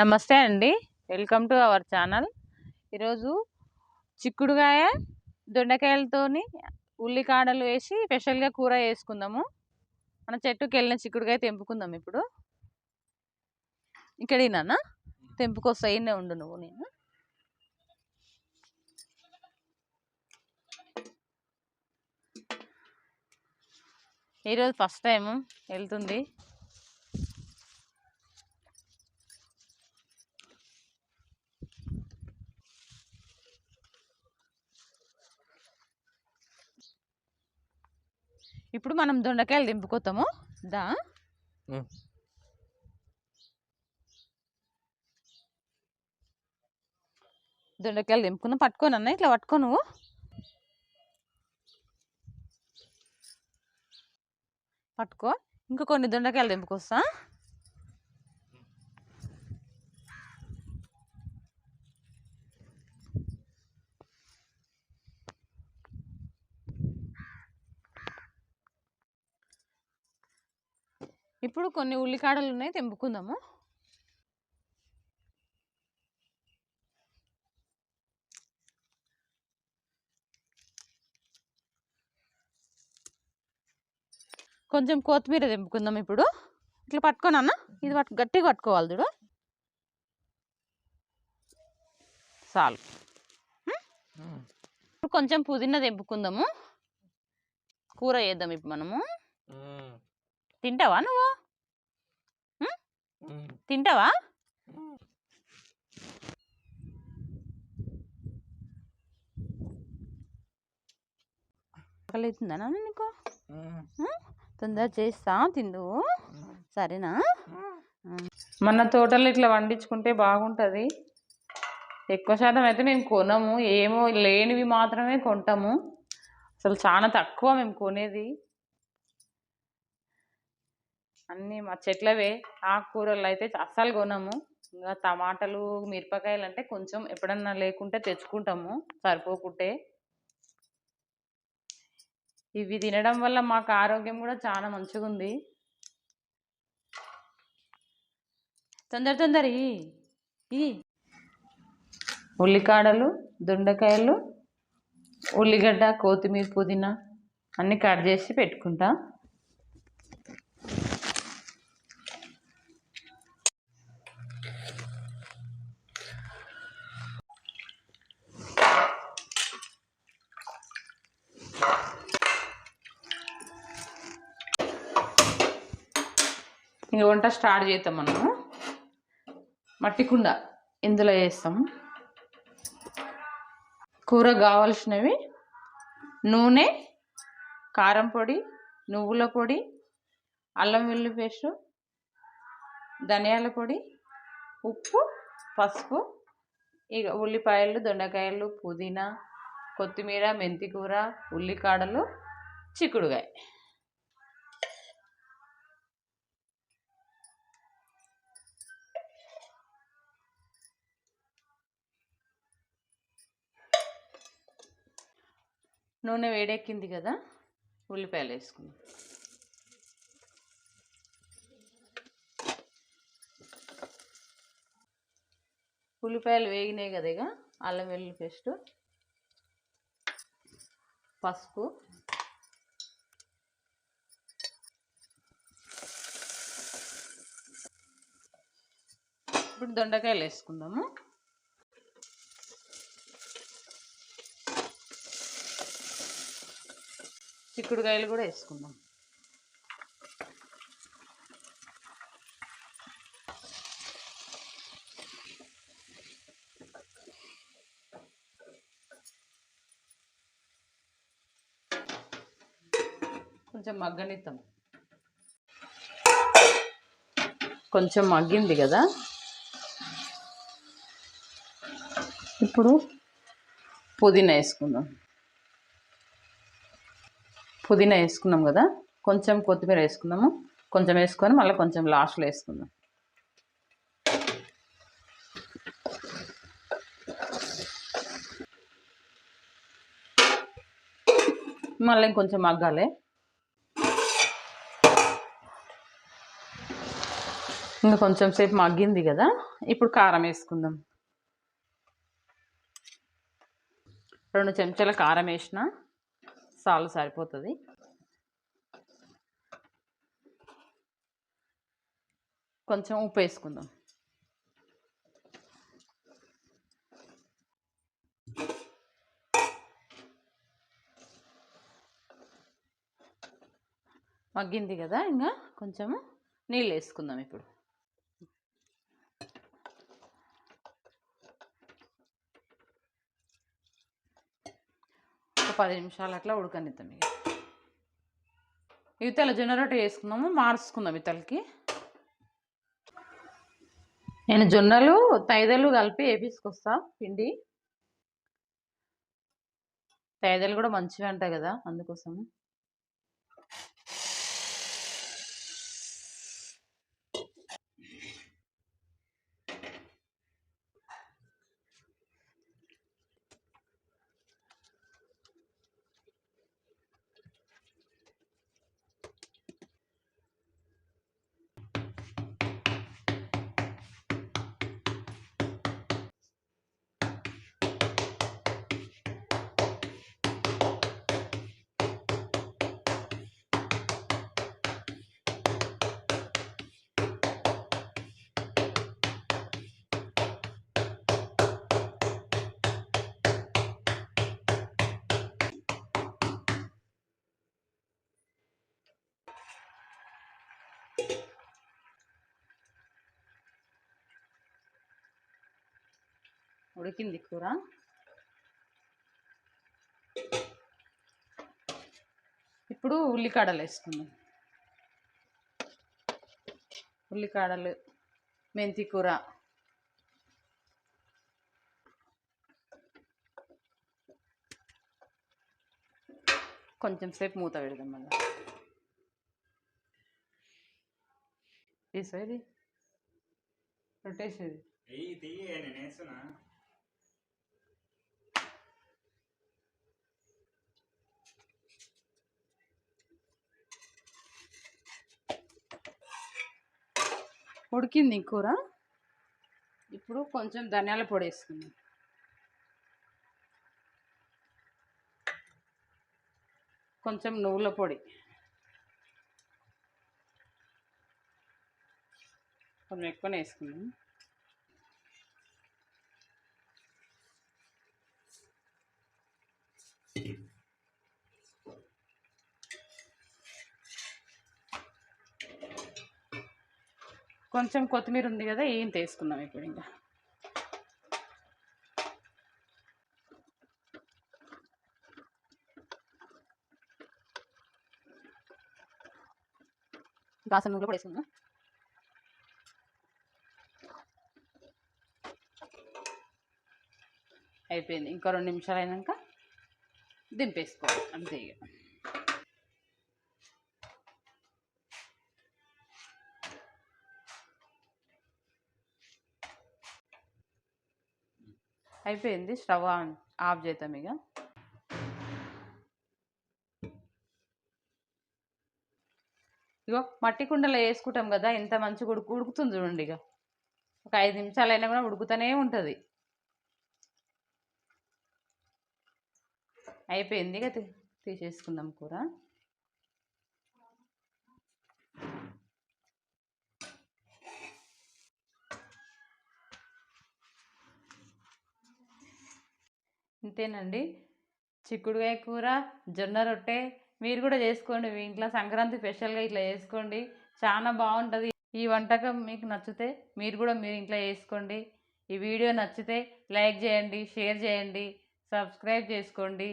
నమస్తే అండి. Welcome to our channel. ఈరోజు చిక్కుడుగాయ దొండకాయలతోని ఉల్లికాడలు వేసి స్పెషల్గా కూర వేసుకుందాము మన చెట్టుకి వెళ్ళిన చిక్కుడుగాయ తెంపుకుందాం ఇప్పుడు. ఇక్కడ తెంపుకొస్తా ఇన్నే ఉండు నువ్వు నేను. ఈరోజు ఫస్ట్ టైం వెళ్తుంది. ఇప్పుడు మనం దొండకాయలు దింపుకోతాము దా. దొండకాయలు దింపుకుందాం. పట్టుకొని అన్న ఇట్లా పట్టుకో నువ్వు. పట్టుకో. ఇంకా కొన్ని దొండకాయలు దింపుకొస్తా. ఇప్పుడు కొన్ని ఉల్లికాడలు ఉన్నాయి తెంపుకుందాము. కొంచెం కొత్తిమీర తెంపుకుందాం ఇప్పుడు. ఇట్లా పట్టుకోను అన్న ఇది పట్టు గట్టిగా పట్టుకోవాలి చూడు. చాలు. ఇప్పుడు కొంచెం పుదీనా తెంపుకుందాము. కూర చేద్దాం ఇప్పుడు మనము. తింటావా నువ్వు? తింటావా? ఆకలి అవుతుందా నీకు? తొందర చేస్తా తిందు సరేనా? మన తోటలో ఇట్లా వండించుకుంటే బాగుంటుంది. ఎక్కువ శాతం అయితే మేము కొనము. ఏమో లేనివి మాత్రమే కొంటాము. అసలు చాలా తక్కువ మేము కొనేది. అన్నీ మా చెట్లవే ఆకుకూరలు అయితే అస్సలు కొనము. ఇంకా టమాటాలు మిరపకాయలు అంటే కొంచెం ఎప్పుడన్నా లేకుంటే తెచ్చుకుంటాము సరిపోకుంటే. ఇవి తినడం వల్ల మాకు ఆరోగ్యం కూడా చాలా మంచిగా ఉంది తొందర తొందర ఈ. ఉల్లికాడలు దొండకాయలు ఉల్లిగడ్డ కొత్తిమీర పుదీనా అన్నీ కట్ చేసి పెట్టుకుంటా. ఇంక వంట స్టార్ట్ చేద్దాం మనము మట్టి కుండ ఇందులో వేస్తాం. కూర కావాల్సినవి నూనె కారం పొడి నువ్వుల పొడి అల్లం వెల్లు పేస్టు ధనియాల పొడి ఉప్పు పసుపు ఇక ఉల్లిపాయలు దొండకాయలు పుదీనా కొత్తిమీర మెంతికూర ఉల్లికాడలు చిక్కుడుగాయ నూనె వేడెక్కింది కదా ఉల్లిపాయలు వేసుకుందాం. ఉల్లిపాయలు వేగినాయి కదా ఇక అల్లం వెల్లుల్లి పేస్ట్ పసుపు ఇప్పుడు దొండకాయలు వేసుకుందాము. చిక్కుడుకాయలు కూడా వేసుకుందాం. కొంచెం మగ్గనిద్దాం. కొంచెం మగ్గింది కదా? ఇప్పుడు పుదీనా వేసుకుందాం. పుదీనా వేసుకున్నాం కదా కొంచెం కొత్తిమీర వేసుకుందాము. కొంచెం వేసుకొని మళ్ళీ కొంచెం లాస్ట్లో వేసుకుందాం. మళ్ళీ ఇంకొంచెం మగ్గాలి. ఇంకా కొంచెం సేపు మగ్గింది కదా ఇప్పుడు కారం వేసుకుందాం. రెండు చెంచాల కారం వేసిన సాలు సరిపోతుంది. కొంచెం ఉప్పు వేసుకుందాం. మగ్గింది కదా ఇంకా కొంచెము? నీళ్ళు వేసుకుందాం ఇప్పుడు. ఒక పది నిమిషాలు అట్లా ఉడకనిద్దాం ఇక. ఇవతల జొన్న రొట్టె వేసుకుందాము మార్చుకుందాం ఇతలకి నేను జొన్నలు తైదలు కలిపి వేపించుకొస్తా పిండి. తైదలు కూడా మంచిగా ఉంటాయి కదా అందుకోసం ఉడికింది కూర. ఇప్పుడు ఉల్లికాడలు వేసుకుందాం. ఉల్లికాడలు మెంతి కూర. కొంచెం సేపు మూత పెడదాం మళ్ళీ. తీసేది రొట్టేసేది ఉడికింది ఈ కూర. ఇప్పుడు కొంచెం ధనియాల పొడి వేసుకుందాం. కొంచెం నువ్వుల పొడి. కొంచెం ఎక్కువనే వేసుకుందాం. కొంచెం కొత్తిమీర ఉంది కదా ఏం తీసుకుందాం ఇప్పుడు ఇంకా? నూనె కూడా వేసుకుందాం. అయిపోయింది. ఇంకో రెండు నిమిషాలు అయినాక దింపేసుకోవాలి. అంతే ఇక. అయిపోయింది స్టవ్ ఆన్ ఆఫ్ చేద్దాం ఇక. ఇగో మట్టి కుండలో వేసుకుంటాం కదా ఎంత మంచిగా ఉడుకు ఉడుకుతుంది చూడండి ఇక. ఒక ఐదు నిమిషాలు అయినా కూడా ఉడుకుతూనే ఉంటుంది. అయిపోయింది ఇక తీసేసుకుందాం కూర. ఇంతేనండి. చిక్కుడుకాయ కూర జొన్న రొట్టె మీరు కూడా చేసుకోండి మీ ఇంట్లో. సంక్రాంతి స్పెషల్గా ఇట్లా చేసుకోండి. చాలా బాగుంటుంది. ఈ వంటకం మీకు నచ్చితే మీరు కూడా మీరు ఇంట్లో చేసుకోండి. ఈ వీడియో నచ్చితే లైక్ చేయండి షేర్ చేయండి సబ్స్క్రైబ్ చేసుకోండి.